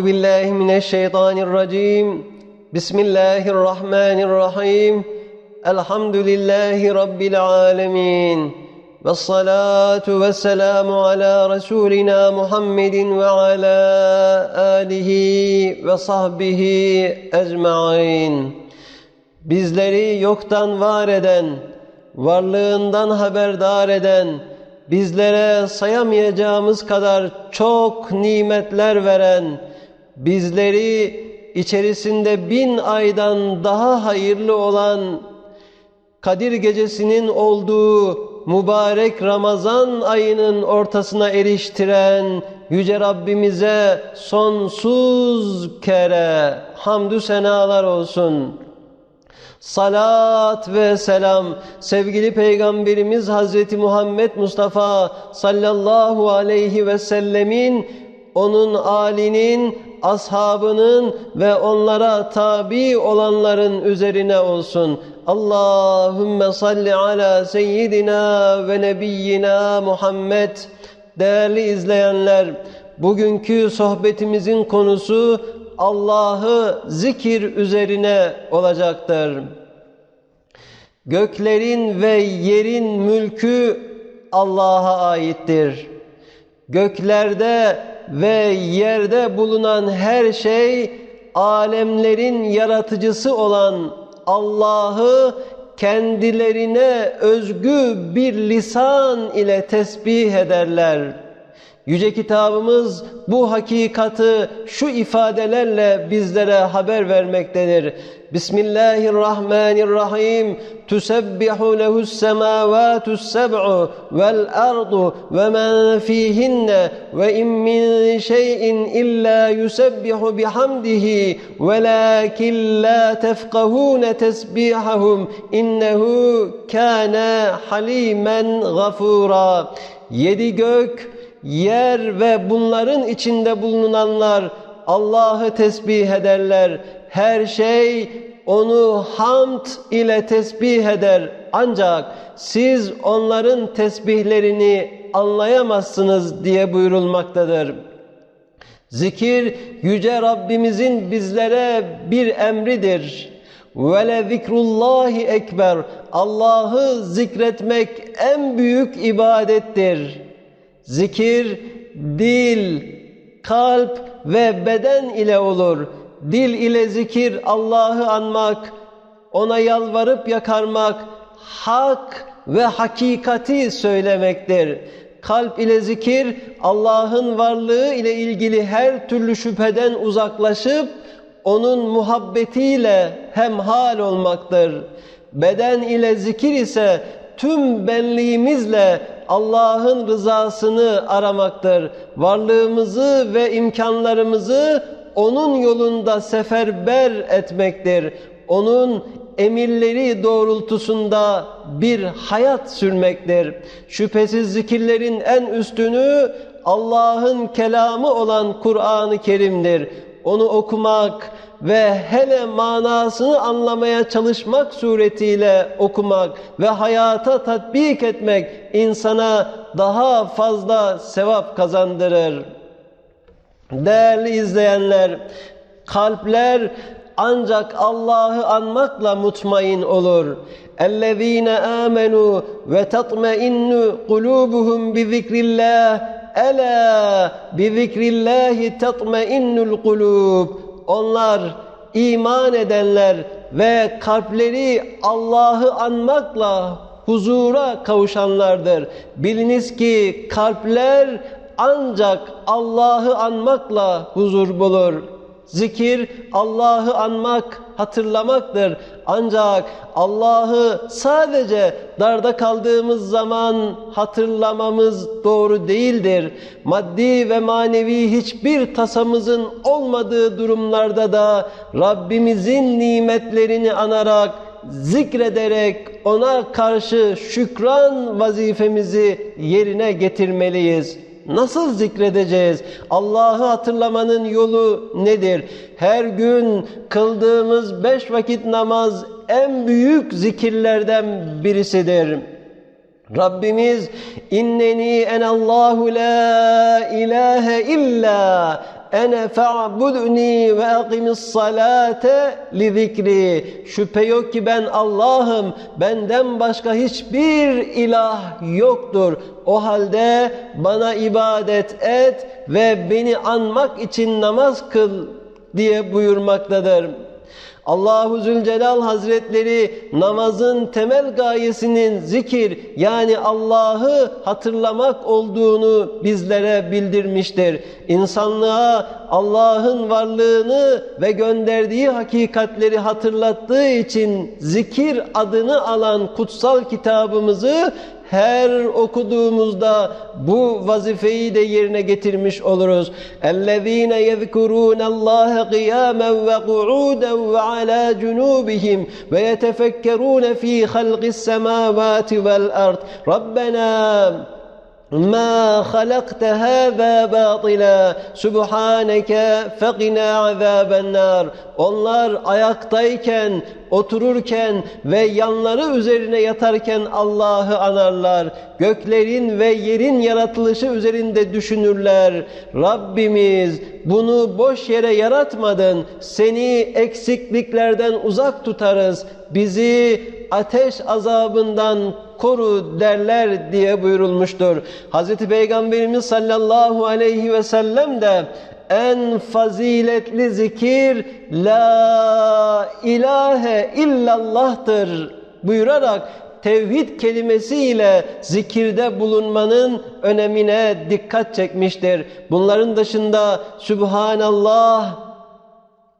أعوذ بالله من الشيطان الرجيم بسم الله الرحمن الرحيم الحمد لله رب العالمين والصلاة والسلام على رسولنا محمد وعلى آله وصحبه أجمعين Bizleri yoktan var eden, varlığından haberdar eden, bizlere sayamayacağımız kadar çok nimetler veren, bizleri içerisinde bin aydan daha hayırlı olan Kadir gecesinin olduğu mübarek Ramazan ayının ortasına eriştiren Yüce Rabbimize sonsuz kere hamdü senalar olsun. Salat ve selam sevgili Peygamberimiz Hazreti Muhammed Mustafa sallallahu aleyhi ve sellemin onun alinin, ashabının ve onlara tabi olanların üzerine olsun. Allahümme salli ala seyyidina ve nebiyyina Muhammed. Değerli izleyenler, bugünkü sohbetimizin konusu Allah'ı zikir üzerine olacaktır. Göklerin ve yerin mülkü Allah'a aittir. Göklerde ve yerde bulunan her şey alemlerin yaratıcısı olan Allah'ı kendilerine özgü bir lisan ile tesbih ederler. Yüce kitabımız bu hakikati şu ifadelerle bizlere haber vermektedir. Bismillahirrahmanirrahim. Tusebbihu lehus semavatü's seb'u vel ardu ve men fihinne ve in min şeyin illa yusebbihu bihamdihi velakin la tefkahune tesbihahum innehu kana halimen gafura. Yedi gök, yer ve bunların içinde bulunanlar Allah'ı tesbih ederler. Her şey onu hamd ile tesbih eder. Ancak siz onların tesbihlerini anlayamazsınız diye buyurulmaktadır. Zikir yüce Rabbimizin bizlere bir emridir. Ve le zikrullahi ekber. Allah'ı zikretmek en büyük ibadettir. Zikir dil, kalp ve beden ile olur. Dil ile zikir Allah'ı anmak, ona yalvarıp yakarmak, hak ve hakikati söylemektir. Kalp ile zikir Allah'ın varlığı ile ilgili her türlü şüpheden uzaklaşıp onun muhabbetiyle hemhal olmaktır. Beden ile zikir ise tüm benliğimizle Allah'ın rızasını aramaktır. Varlığımızı ve imkanlarımızı onun yolunda seferber etmektir. Onun emirleri doğrultusunda bir hayat sürmektir. Şüphesiz zikirlerin en üstünü Allah'ın kelamı olan Kur'an-ı Kerim'dir. Onu okumak ve hele manasını anlamaya çalışmak suretiyle okumak ve hayata tatbik etmek insana daha fazla sevap kazandırır. Değerli izleyenler, kalpler ancak Allah'ı anmakla mutmain olur. اَلَّذ۪ينَ آمَنُوا وَتَطْمَئِنُّ قُلُوبُهُمْ بِذِكْرِ اللّٰهِ Ela bi zikrillahi tatmainnul kulub. onlar iman edenler ve kalpleri Allah'ı anmakla huzura kavuşanlardır. Biliniz ki kalpler ancak Allah'ı anmakla huzur bulur. Zikir Allah'ı anmak, hatırlamaktır. Ancak Allah'ı sadece darda kaldığımız zaman hatırlamamız doğru değildir. Maddi ve manevi hiçbir tasamızın olmadığı durumlarda da Rabbimizin nimetlerini anarak, zikrederek ona karşı şükran vazifemizi yerine getirmeliyiz. Nasıl zikredeceğiz? Allah'ı hatırlamanın yolu nedir? Her gün kıldığımız beş vakit namaz en büyük zikirlerden birisidir. Rabbimiz inneni enallahu la ilahe illa ene fa'budni ve aqimis salate li zikri. Şüphe yok ki ben Allah'ım. Benden başka hiçbir ilah yoktur. O halde bana ibadet et ve beni anmak için namaz kıl diye buyurmaktadır. Allahu Zülcelal Hazretleri namazın temel gayesinin zikir yani Allah'ı hatırlamak olduğunu bizlere bildirmiştir. İnsanlığa Allah'ın varlığını ve gönderdiği hakikatleri hatırlattığı için zikir adını alan kutsal kitabımızı her okuduğumuzda bu vazifeyi de yerine getirmiş oluruz. اَلَّذ۪ينَ يَذْكُرُونَ اللّٰهَ قِيَامًا وَقُعُودًا وَعَلَى جُنُوبِهِمْ وَيَتَفَكَّرُونَ ف۪ي خَلْقِ السَّمَاوَاتِ وَالْأَرْضِ رَبَّنَا ما خلقت هذا باطلا سبحانك فقنا عذاب النار onlar ayaktayken otururken ve yanları üzerine yatarken Allah'ı anarlar göklerin ve yerin yaratılışı üzerinde düşünürler Rabbimiz bunu boş yere yaratmadın seni eksikliklerden uzak tutarız bizi ateş azabından koru derler diye buyurulmuştur. Hz. Peygamberimiz sallallahu aleyhi ve sellem de en faziletli zikir La ilahe illallah'tır buyurarak tevhid kelimesiyle zikirde bulunmanın önemine dikkat çekmiştir. Bunların dışında Sübhanallah,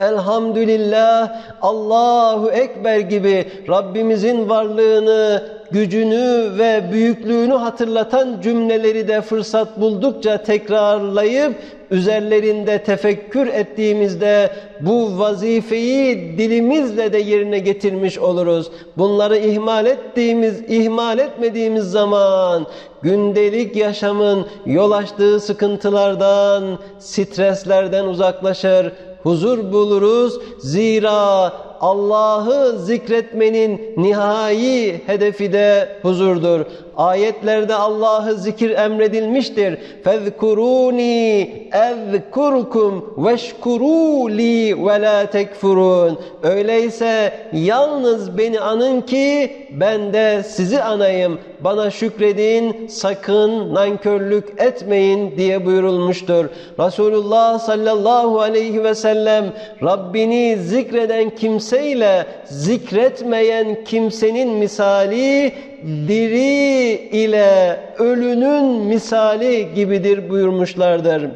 Elhamdülillah, Allahu Ekber gibi Rabbimizin varlığını, gücünü ve büyüklüğünü hatırlatan cümleleri de fırsat buldukça tekrarlayıp üzerlerinde tefekkür ettiğimizde bu vazifeyi dilimizle de yerine getirmiş oluruz. Bunları ihmal ettiğimiz, ihmal etmediğimiz zaman gündelik yaşamın yol açtığı sıkıntılardan, streslerden uzaklaşır, huzur buluruz. Zira Allah'ı zikretmenin nihai hedefi de huzurdur. Ayetlerde Allah'ı zikir emredilmiştir. Fezkuruni ezkurkum veşkuruli ve la tekfurun. Öyleyse yalnız beni anın ki ben de sizi anayım. Bana şükredin, sakın nankörlük etmeyin diye buyurulmuştur. Resulullah sallallahu aleyhi ve sellem Rabbini zikreden kimseyle zikretmeyen kimsenin misali diri ile ölünün misali gibidir buyurmuşlardır.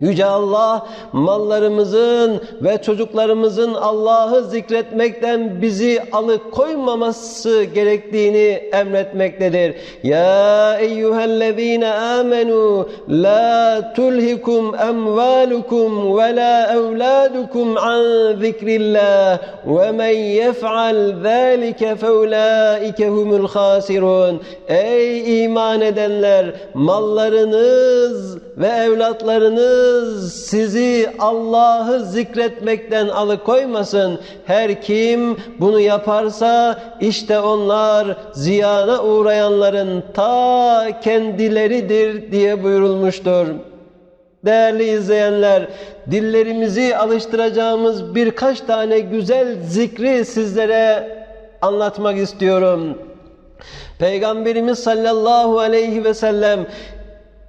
Yüce Allah mallarımızın ve çocuklarımızın Allah'ı zikretmekten bizi alıkoymaması gerektiğini emretmektedir. Ya eyyühellezine amenu la tulhikum emvalukum ve la evladukum an zikrillah ve men yef'al zâlike feulâike humul khasirun. Ey iman edenler mallarınız ve evlatlarınız sizi Allah'ı zikretmekten alıkoymasın. Her kim bunu yaparsa işte onlar ziyana uğrayanların ta kendileridir diye buyurulmuştur. Değerli izleyenler, dillerimizi alıştıracağımız birkaç tane güzel zikri sizlere anlatmak istiyorum. Peygamberimiz sallallahu aleyhi ve sellem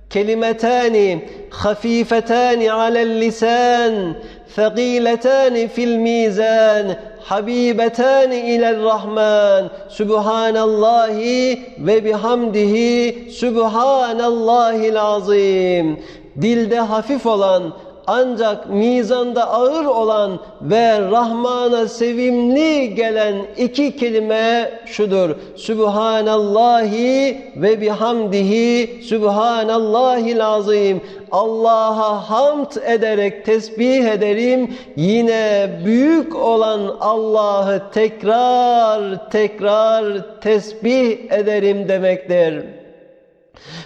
kelimetani hafifetani alel lisan feqiletani fil mizan habibetani ilel rahman. Subhanallahi ve bihamdihi subhanallahil azim dilde hafif olan ancak mizanda ağır olan ve Rahman'a sevimli gelen iki kelime şudur. Subhanallahi ve bihamdihi Subhanallahil azim. Allah'a hamd ederek tesbih ederim. Yine büyük olan Allah'ı tekrar tekrar tesbih ederim demektir.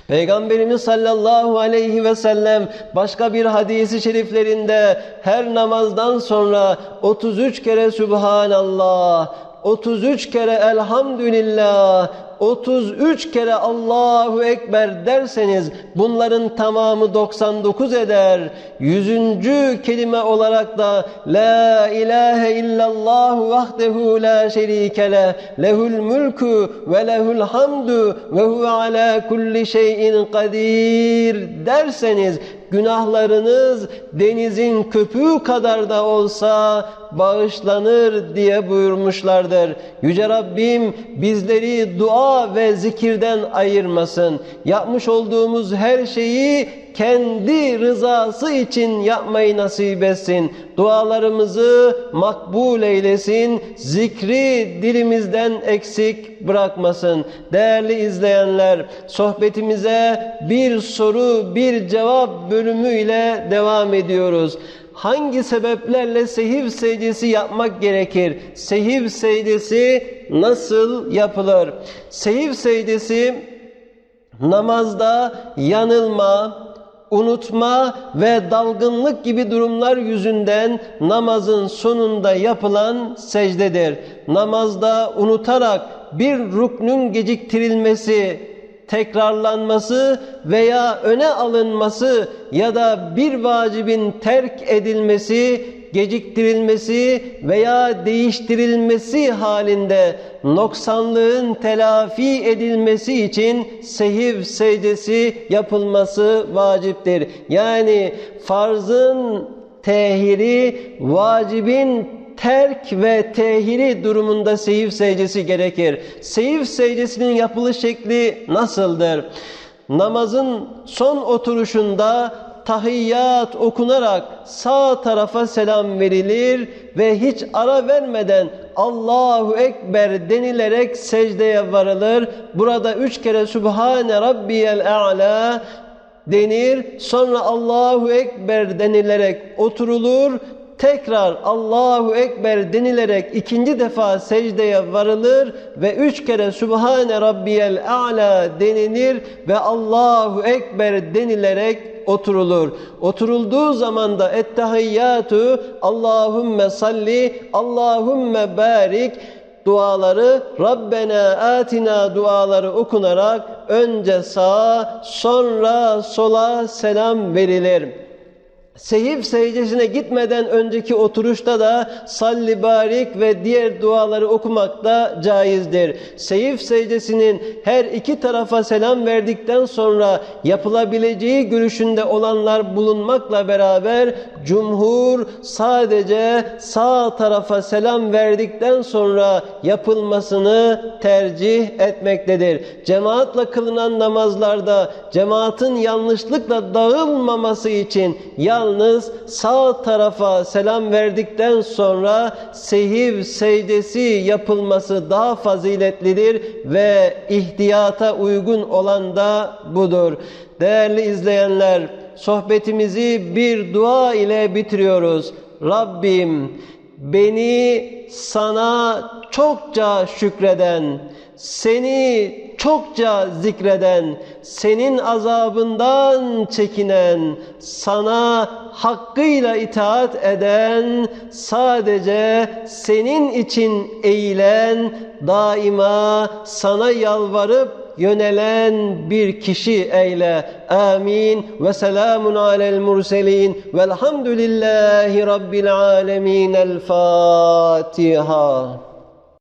Peygamberimiz sallallahu aleyhi ve sellem başka bir hadisi şeriflerinde her namazdan sonra 33 kere Subhanallah, 33 kere Elhamdülillah, 33 kere Allahu Ekber derseniz bunların tamamı 99 eder. Yüzüncü kelime olarak da La ilahe illallah vahdehu la şerike leh lehul mülkü ve lehul hamdu ve huve ala kulli şeyin kadir derseniz günahlarınız denizin köpüğü kadar da olsa bağışlanır diye buyurmuşlardır. Yüce Rabbim bizleri dua ve zikirden ayırmasın. Yapmış olduğumuz her şeyi kendi rızası için yapmayı nasip etsin. Dualarımızı makbul eylesin. Zikri dilimizden eksik bırakmasın. Değerli izleyenler, sohbetimize bir soru, bir cevap bölümüyle devam ediyoruz. Hangi sebeplerle sehiv secdesi yapmak gerekir? Sehiv secdesi nasıl yapılır? Sehiv secdesi namazda yanılma, unutma ve dalgınlık gibi durumlar yüzünden namazın sonunda yapılan secdedir. Namazda unutarak bir ruknun geciktirilmesi, tekrarlanması veya öne alınması ya da bir vacibin terk edilmesi, geciktirilmesi veya değiştirilmesi halinde noksanlığın telafi edilmesi için sehiv secdesi yapılması vaciptir. Yani farzın tehiri, vacibin terk ve tehiri durumunda sehiv secdesi gerekir. Sehiv secdesinin yapılış şekli nasıldır? Namazın son oturuşunda tahiyyat okunarak sağ tarafa selam verilir ve hiç ara vermeden Allahu Ekber denilerek secdeye varılır. Burada üç kere Sübhane Rabbiyel A'la denir. Sonra Allahu Ekber denilerek oturulur tekrar Allahu Ekber denilerek ikinci defa secdeye varılır ve üç kere Sübhane Rabbiyel A'la denilir ve Allahu Ekber denilerek oturulur. Oturulduğu zaman da ettehiyyatü Allahümme salli Allahümme barik duaları Rabbena atina duaları okunarak önce sağa sonra sola selam verilir. Sehiv secdesine gitmeden önceki oturuşta da salli barik ve diğer duaları okumak da caizdir. Sehiv secdesinin her iki tarafa selam verdikten sonra yapılabileceği görüşünde olanlar bulunmakla beraber cumhur sadece sağ tarafa selam verdikten sonra yapılmasını tercih etmektedir. Cemaatle kılınan namazlarda cemaatin yanlışlıkla dağılmaması için ya yalnız sağ tarafa selam verdikten sonra sehiv secdesi yapılması daha faziletlidir ve ihtiyata uygun olan da budur. Değerli izleyenler, sohbetimizi bir dua ile bitiriyoruz. Rabbim beni sana çokça şükreden, seni çokça zikreden, senin azabından çekinen, sana hakkıyla itaat eden, sadece senin için eğilen, daima sana yalvarıp yönelen bir kişi eyle. Amin. Ve selamun alel murselin. Velhamdülillahi Rabbil alemin. El Fatiha.